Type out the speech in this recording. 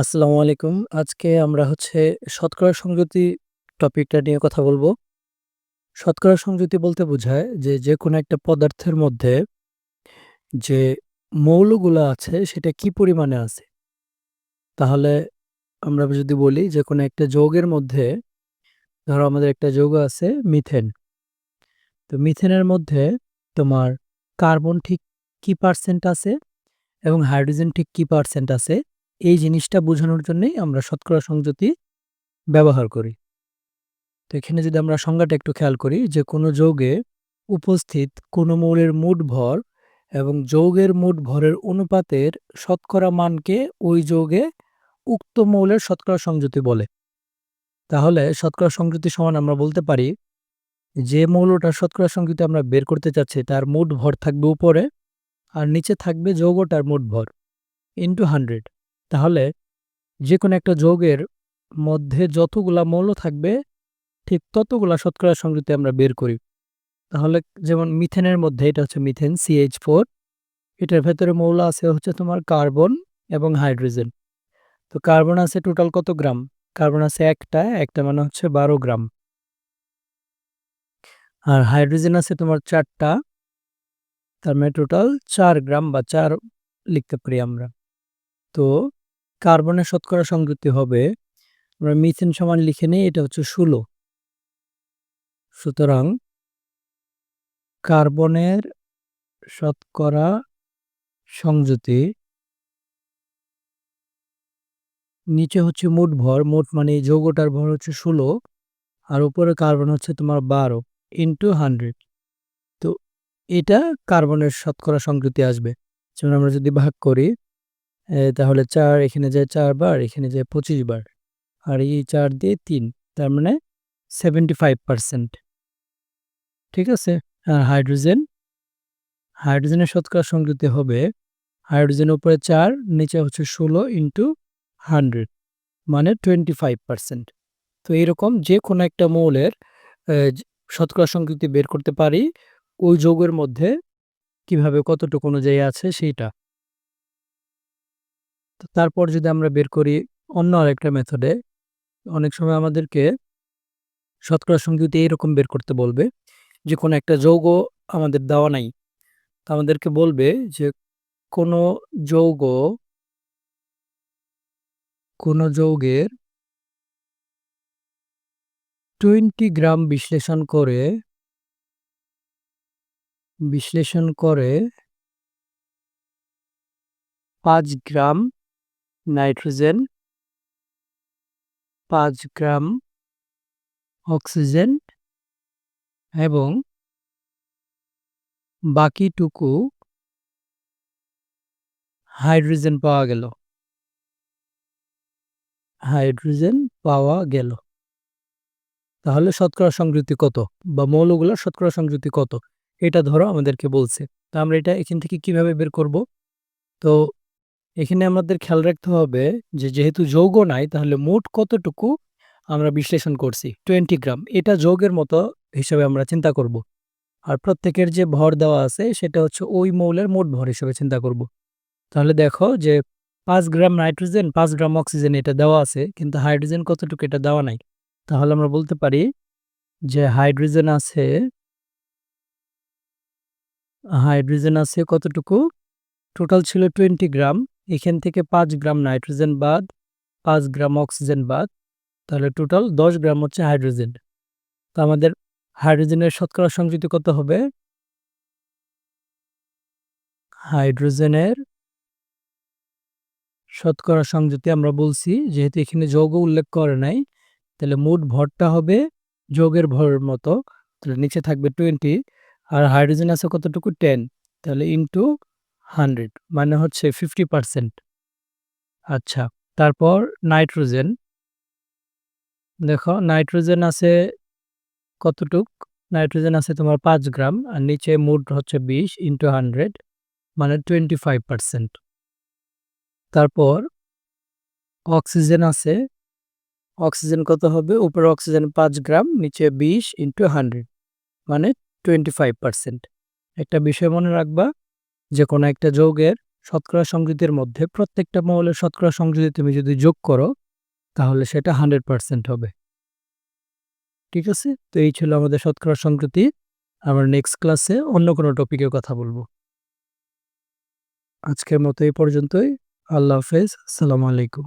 আসসালামু আলাইকুম। আজকে আমরা হচ্ছে শতকরা সংযুতি টপিকটা নিয়ে কথা বলব শতকরা সংযুতি বলতে বোঝায় যে, যে কোনো একটা পদার্থের মধ্যে যে মৌলগুলা আছে সেটা কি পরিমাণে আছে। তাহলে আমরা যদি বলি যে কোনো একটা যৌগের মধ্যে ধরো আমাদের একটা যৌগ আছে মিথেন। তো মিথেনের মধ্যে তোমার কার্বন ঠিক কি পার্সেন্ট আছে এবং হাইড্রোজেন ঠিক কি পার্সেন্ট আছে এই জিনিসটা বোঝানোর জন্যই আমরা শতকরা সংযুতি ব্যবহার করি। তো এখানে যদি আমরা সংজ্ঞাটা একটু খেয়াল করি যে কোনো যৌগে উপস্থিত কোনো মৌলের মোট ভর এবং যৌগের মোট ভরের অনুপাতের শতকরা মানকে ওই যৌগে উক্ত মৌলের শতকরা সংযুতি বলে। তাহলে শতকরা সংযুতি সমান আমরা বলতে পারি যে মৌলটা শতকরা সংযুতি আমরা বের করতে চাচ্ছি তার মোট ভর থাকবে উপরে আর নিচে থাকবে যৌগটার মোট ভর ইন্টু হান্ড্রেড তাহলে যে কোনো একটা যৌগের মধ্যে যতগুলা মৌল থাকবে, ঠিক ততগুলা শতকরা সংযুতি আমরা বের করি। তাহলে যেমন মিথেনের মধ্যে এটা হচ্ছে মিথেন সিএইচ ফোর এটার ভেতরে মৌল আছে হচ্ছে তোমার কার্বন এবং হাইড্রোজেন। তো কার্বন আছে টোটাল কত গ্রাম? কার্বন আছে একটা একটা মানে হচ্ছে বারো গ্রাম। আর হাইড্রোজেন আছে তোমার চারটা, তার মানে টোটাল চার গ্রাম বা চার লিখতে পারি আমরা। তো কার্বনের শতকরা সংযুক্তি হবে, আমরা মিথেন সমান লিখে নিই, এটা হচ্ছে ষোলো। সুতরাং কার্বনের শতকরা সংযুতি নিচে হচ্ছে মোট ভর, মোট মানে যৌগটার ভর হচ্ছে ষোলো, আর উপরে কার্বন হচ্ছে তোমার বারো ইন্টু হান্ড্রেড তো এটা কার্বনের শতকরা সংযুতি আসবে। যেমন আমরা যদি ভাগ করি তাহলে চার, এখানে যায় চার বার, এখানে যায় পঁচিশ বার। আর এই চার দিয়ে তিন, তার মানে সেভেন্টি ফাইভ ঠিক আছে? আর হাইড্রোজেন? হাইড্রোজেনের শতকরা সংযুতি হবে হাইড্রোজেনের উপরে চার, নিচে হচ্ছে ষোলো ইন্টু হান্ড্রেড মানে টোয়েন্টি ফাইভ পারসেন্ট তো এইরকম যে কোনো একটা মৌলের শতকরা সংযুক্তি বের করতে পারি, ওই যৌগের মধ্যে কীভাবে কতটুকু অনুযায়ী আছে সেইটা। তারপর যদি আমরা বের করি অন্য আরেকটা মেথডে অনেক সময় আমাদেরকে শতকরা সংযুক্তি এইরকম বের করতে বলবে যে, কোনো একটা যৌগ আমাদের দেওয়া নাই। তা আমাদেরকে বলবে যে, কোনো যৌগ, কোনো যৌগের টোয়েন্টি গ্রাম বিশ্লেষণ করে বিশ্লেষণ করে পাঁচ গ্রাম নাইট্রোজেন, পাঁচ গ্রাম অক্সিজেন এবং বাকিটুকু হাইড্রোজেন পাওয়া গেল। হাইড্রোজেন পাওয়া গেল। তাহলে শতকরা সংযুক্তি কত বা মৌলগুলোর শতকরা সংযুক্তি কত? এটা ধরো আমাদেরকে বলছে। তো আমরা এটা এখান থেকে কীভাবে বের করব? তো এখানে আমাদের খেয়াল রাখতে হবে যে যেহেতু যৌগ নাই, তাহলে মোট কতটুকু আমরা বিশ্লেষণ করছি? Twenty gram. এটা যৌগের মতো হিসেবে আমরা চিন্তা করব। আর প্রত্যেকের যে ভর দেওয়া আছে, সেটা হচ্ছে ওই মৌলের মোট ভর হিসেবে চিন্তা করব। তাহলে দেখো যে পাঁচ গ্রাম নাইট্রোজেন, পাঁচ গ্রাম অক্সিজেন এটা দেওয়া আছে, কিন্তু হাইড্রোজেন কতটুকু এটা দেওয়া নাই? তাহলে আমরা বলতে পারি যে হাইড্রোজেন আছে হাইড্রোজেন আছে কতটুকু? টোটাল ছিল টোয়েন্টি গ্রাম। এখান থেকে পাঁচ গ্রাম নাইট্রোজেন বাদ, পাঁচ গ্রাম অক্সিজেন বাদ, তাহলে টোটাল দশ গ্রাম হচ্ছে হাইড্রোজেন। তো আমাদের হাইড্রোজেনের শতকরা সংযুক্তি কত হবে? হাইড্রোজেনের শতকরা সংযুতি আমরা বলছি, যেহেতু এখানে যৌগ উল্লেখ করে নাই, তাহলে মোট ভরটা হবে যৌগের ভরের মতো, তাহলে নিচে থাকবে টোয়েন্টি আর হাইড্রোজেন আছে কতটুকু? টেন তাহলে ইন্টু হান্ড্রেড মানে হচ্ছে ফিফটি পারসেন্ট। আচ্ছা তারপর নাইট্রোজেন। দেখো, নাইট্রোজেন আছে কতটুক? নাইট্রোজেন আছে তোমার পাঁচ গ্রাম, আর নিচে মুড হচ্ছে বিশ ইন্টু হান্ড্রেড মানে টোয়েন্টি ফাইভ পারসেন্ট। তারপর অক্সিজেন আছে। অক্সিজেন কত হবে? উপরে অক্সিজেন পাঁচ গ্রাম, নিচে বিশ ইন্টু হান্ড্রেড মানে টোয়েন্টি ফাইভ পারসেন্ট। একটা বিষয় মনে রাখবা যে কোনো একটা যৌগের শতকরা সংযুতির মধ্যে প্রত্যেকটা মৌলের শতকরা সংযুতি তুমি যদি যোগ করো, তাহলে সেটা 100% হবে। ঠিক আছে? তো এই ছিল আমাদের শতকরা সংযুতি। আমার নেক্সট ক্লাসে অন্য কোনো টপিকে কথা বলব আজকের মতো এই পর্যন্তই। আল্লাহ হাফেজ। আসসালামু আলাইকুম।